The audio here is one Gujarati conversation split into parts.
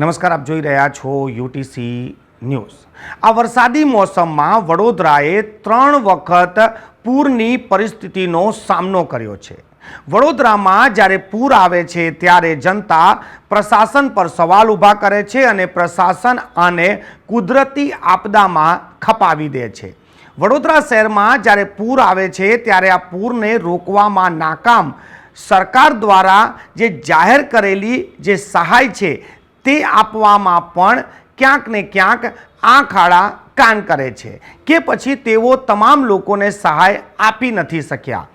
નમસ્કાર, આપ જોઈ રહ્યા છો યુટીસી ન્યૂઝ. આ વરસાદી મોસમમાં વડોદરાએ ત્રણ વખત પૂરની પરિસ્થિતિનો સામનો કર્યો છે. વડોદરામાં જ્યારે પૂર આવે છે, ત્યારે જનતા પ્રશાસન પર સવાલ ઊભા કરે છે અને પ્રશાસન આને કુદરતી આપદામાં ખપાવી દે છે. વડોદરા શહેરમાં જ્યારે પૂર આવે છે, ત્યારે આ પૂરને રોકવામાં નાકામ સરકાર દ્વારા જે જાહેર કરેલી જે સહાય છે તે આપવામાં પણ ક્યાંક ને ક્યાંક આંખ આડા કાન કરે છે કે પછી તેઓ તમામ લોકોને સહાય આપી નથી શક્યા.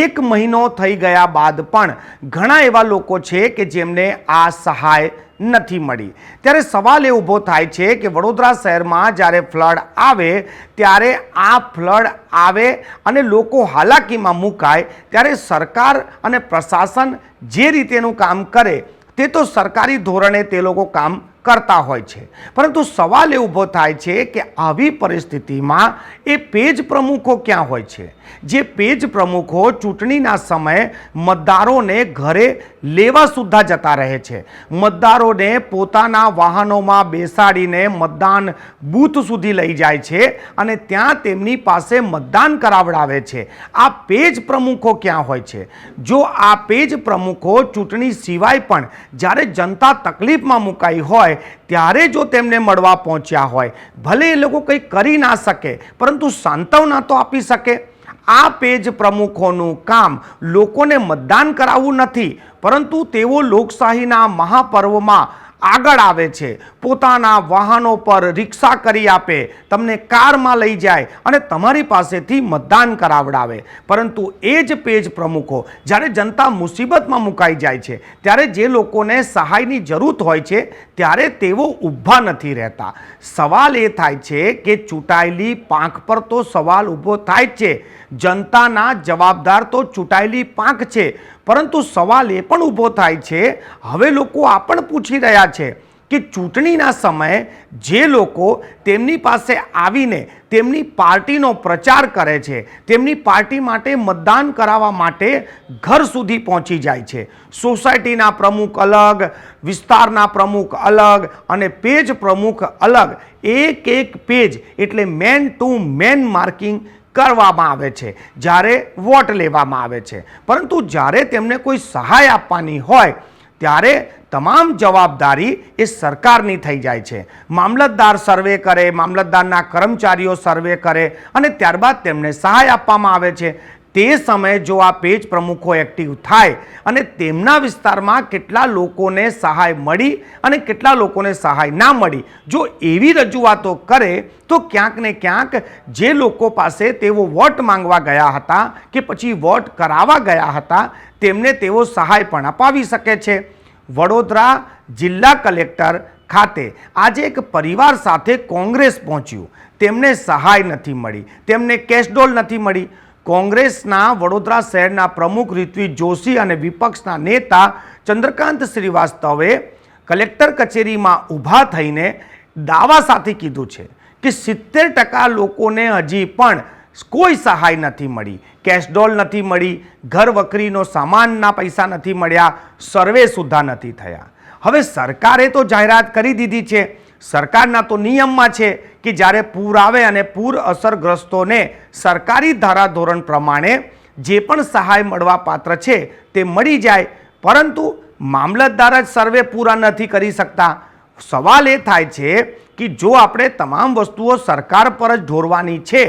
એક મહિનો થઈ ગયા બાદ પણ ઘણા એવા લોકો છે કે જેમને આ સહાય નથી મળી. ત્યારે સવાલ એ ઊભો થાય છે કે વડોદરા શહેરમાં જ્યારે ફ્લડ આવે, ત્યારે આ ફ્લડ આવે અને લોકો હાલાકીમાં મુકાય, ત્યારે સરકાર અને પ્રશાસન જે રીતેનું કામ કરે તે તો સરકારી ધોરણે તે લોકો કામ કરતા હોય છે. પરંતુ સવાલ એ ઊભો થાય છે કે આવી પરિસ્થિતિમાં એ પેજ પ્રમુખો ક્યાં હોય છે? જે પેજ પ્રમુખો ચૂંટણીના સમયે મતદારોને ઘરે લેવા સુદ્ધા જતા રહે છે. મતદારોને પોતાના વાહનોમાં બેસાડીને મતદાન બૂથ સુધી લઈ જાય છે અને ત્યાં તેમની પાસે મતદાન કરાવડાવે છે. આ પેજ પ્રમુખો ક્યાં હોય છે? જો આ પેજ પ્રમુખો ચૂંટણી સિવાય પણ જ્યારે જનતા તકલીફમાં મુકાઈ હોય ત્યારે જો તેમને મળવા પહોંચ્યા હોય, ભલે એ લોકો કંઈ કરી ના શકે, પરંતુ સાંત્વના તો આપી શકે. આ પેજ પ્રમુખોનું કામ લોકોને મતદાન કરાવવું નથી, પરંતુ તેઓ લોકશાહીના મહાપર્વમાં આગળ આવે છે. પોતાના વાહનો પર રિક્ષા કરી આપે, તમને કારમાં લઈ જાય અને તમારી પાસેથી મતદાન કરાવડાવે. પરંતુ એ જ પેજ પ્રમુખો, જ્યારે જનતા મુસીબતમાં મુકાઈ જાય છે, ત્યારે જે લોકોને સહાયની જરૂર હોય છે, ત્યારે તેઓ ઊભા નથી રહેતા. સવાલ એ થાય છે કે ચૂંટાયેલી પાંખ પર તો સવાલ ઊભો થાય છે. જનતાના જવાબદાર તો ચૂંટાયેલી પાંખ છે. પરંતુ સવાલ એ પણ ઊભો થાય છે, હવે લોકો આ પણ પૂછી રહ્યા છે કે ચૂંટણીના સમયે જે લોકો તેમની પાસે આવીને તેમની પાર્ટીનો પ્રચાર કરે છે, તેમની પાર્ટી માટે મતદાન કરાવવા માટે ઘર સુધી પહોંચી જાય છે. સોસાયટીના પ્રમુખ અલગ, વિસ્તારના પ્રમુખ અલગ અને પેજ પ્રમુખ અલગ. એક એક પેજ એટલે મેન ટુ મેન માર્કિંગ કરવામાં આવે છે, જ્યારે વોટ લેવામાં આવે છે. પરંતુ જ્યારે તેમને કોઈ સહાય આપવાની હોય, ત્યારે તમામ જવાબદારી એ સરકારની થઈ જાય છે. મામલતદાર સર્વે કરે, મામલતદારના કર્મચારીઓ સર્વે કરે અને ત્યારબાદ તેમને સહાય આપવામાં આવે છે. તે સમયે જો આ પેજ પ્રમુખો એક્ટિવ થાય અને તેમના વિસ્તારમાં કેટલા લોકોને સહાય મળી અને કેટલા લોકોને સહાય ના મળી, જો એવી રજૂઆતો કરે, તો ક્યાંક ને ક્યાંક જે લોકો પાસે તેઓ વોટ માંગવા ગયા હતા કે પછી વોટ કરાવવા ગયા હતા, તેમને તેઓ સહાય પણ અપાવી શકે છે. વડોદરા જિલ્લા કલેક્ટર ખાતે આજે એક પરિવાર સાથે કોંગ્રેસ પહોંચ્યું. તેમને સહાય નથી મળી, તેમને કેશડોલ નથી મળી. કોંગ્રેસના વડોદરા શહેરના પ્રમુખ ઋત્વિક જોશી અને વિપક્ષના નેતા ચંદ્રકાંત શ્રીવાસ્તવે કલેક્ટર કચેરીમાં ઊભા થઈને દાવા સાથે કીધું છે કે સિત્તેર ટકા લોકોને હજી પણ કોઈ સહાય નથી મળી. કેશડોલ નથી મળી, ઘર વકરીનો સામાનના પૈસા નથી મળ્યા, સર્વે સુદ્ધા નથી થયા. હવે સરકારે તો જાહેરાત કરી દીધી છે સરકારના તો નિયમમાં છે કે જ્યારે પૂર આવે અને પૂર અસરગ્રસ્તોને સરકારી ધારાધોરણ પ્રમાણે જે પણ સહાય મળવા પાત્ર છે તે મળી જાય, પરંતુ મામલતદાર જ સર્વે પૂરા નથી કરી શકતા. સવાલ એ થાય છે કે જો આપણે તમામ વસ્તુઓ સરકાર પર જ ઢોરવાની છે,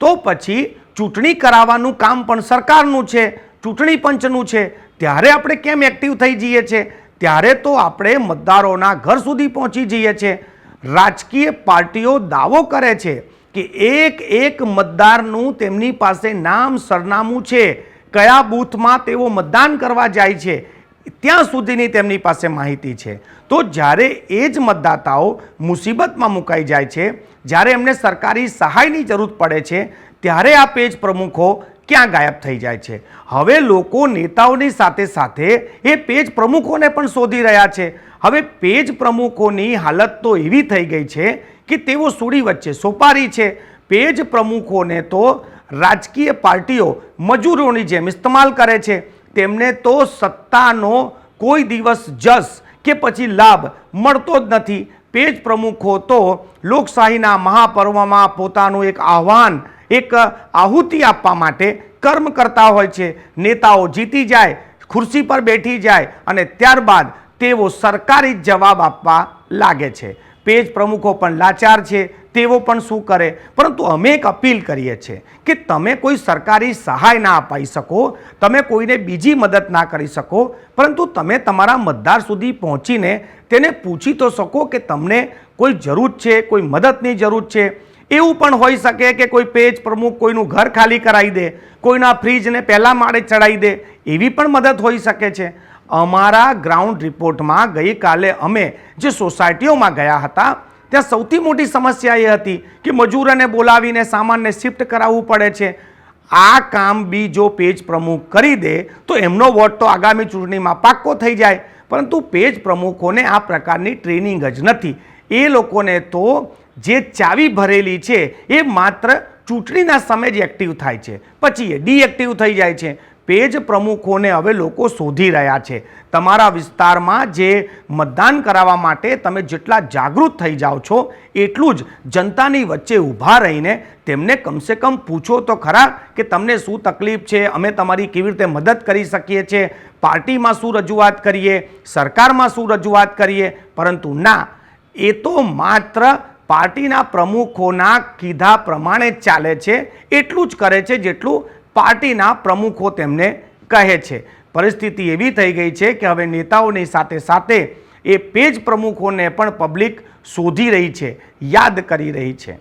તો પછી ચૂંટણી કરાવવાનું કામ પણ સરકારનું છે, ચૂંટણી પંચનું છે, ત્યારે આપણે કેમ એક્ટિવ થઈ જઈએ છીએ ત્યારે તો આપણે મતદારોના ઘર સુધી પહોંચી જઈએ છીએ રાજકીય પાર્ટીઓ દાવો કરે છે કે એક એક મતદારનું તેમની પાસે નામ સરનામું છે. કયા બૂથમાં તેઓ મતદાન કરવા જાય છે, ત્યાં સુધીની તેમની પાસે માહિતી છે. તો જ્યારે એ જ મતદાતાઓ મુસીબતમાં મુકાઈ જાય છે, જ્યારે એમને સરકારી સહાયની જરૂર પડે છે, ત્યારે આ પેજ પ્રમુખો ક્યાં ગાયબ થઈ જાય છે? હવે લોકો નેતાઓની સાથે સાથે એ પેજ પ્રમુખોને પણ શોધી રહ્યા છે. હવે પેજ પ્રમુખોની હાલત તો એવી થઈ ગઈ છે કે તેઓ સુડી વચ્ચે સોપારી છે. પેજ પ્રમુખોને તો રાજકીય પાર્ટીઓ મજૂરોની જેમ ઇસ્તેમાલ કરે છે. તેમને તો સત્તાનો કોઈ દિવસ જસ કે પછી લાભ મળતો જ નથી. પેજ પ્રમુખો તો લોકશાહીના મહાપર્વમાં પોતાનું એક આહ્વાન એક આહુતિ આપવા માટે કર્મ કરતા હોય છે. નેતાઓ જીતી જાય, ખુરશી પર બેઠી જાય અને ત્યારબાદ તેઓ સરકારી જવાબ આપવા લાગે છે. પેજ પ્રમુખો પણ લાચાર છે, તેઓ પણ શું કરે? પરંતુ અમે એક અપીલ કરીએ છીએ કે તમે કોઈ સરકારી સહાય ના અપાઈ શકો, તમે કોઈને બીજી મદદ ના કરી શકો, પરંતુ તમે તમારા મતદાર સુધી પહોંચીને તેને પૂછી તો શકો કે તમને કોઈ જરૂર છે, કોઈ મદદની જરૂર છે. એવું પણ હોઈ શકે કે કોઈ પેજ પ્રમુખ કોઈનું ઘર ખાલી કરાવી દે, કોઈના ફ્રીજને પહેલા માળે ચડાવી દે, એવી પણ મદદ હોઈ શકે છે. અમારા ગ્રાઉન્ડ રિપોર્ટમાં ગઈકાલે અમે જે સોસાયટીઓમાં ગયા હતા, ત્યાં સૌથી મોટી સમસ્યા એ હતી કે મજૂરોને બોલાવીને સામાનને શિફ્ટ કરાવવું પડે છે. આ કામ બી જો પેજ પ્રમુખ કરી દે, તો એમનો વોટ તો આગામી ચૂંટણીમાં પાક્કો થઈ જાય. પરંતુ પેજ પ્રમુખોને આ પ્રકારની ટ્રેનિંગ જ નથી. એ લોકોને તો જે ચાવી ભરેલી છે, એ માત્ર ચૂંટણીના સમયે જ એક્ટિવ થાય છે. પછી એ ડીએક્ટિવ થઈ જાય છે. પેજ પ્રમુખોને હવે લોકો શોધી રહ્યા છે. તમારા વિસ્તારમાં જે મતદાન કરાવવા માટે તમે જેટલા જાગૃત થઈ જાઓ છો, એટલું જ જનતાની વચ્ચે ઊભા રહીને તેમને કમસે કમ પૂછો તો ખરા કે તમને શું તકલીફ છે, અમે તમારી કેવી રીતે મદદ કરી શકીએ છીએ પાર્ટીમાં શું રજૂઆત કરીએ, સરકારમાં શું રજૂઆત કરીએ, પરંતુ ના, એ તો માત્ર પાર્ટીના પ્રમુખોના કીધા પ્રમાણે જ ચાલે છે, એટલું જ કરે છે જેટલું પાર્ટીના પ્રમુખો તેમને કહે છે. પરિસ્થિતિ એવી થઈ ગઈ છે કે હવે નેતાઓની સાથે સાથે એ પેજ પ્રમુખોને પણ પબ્લિક શોધી રહી છે, યાદ કરી રહી છે.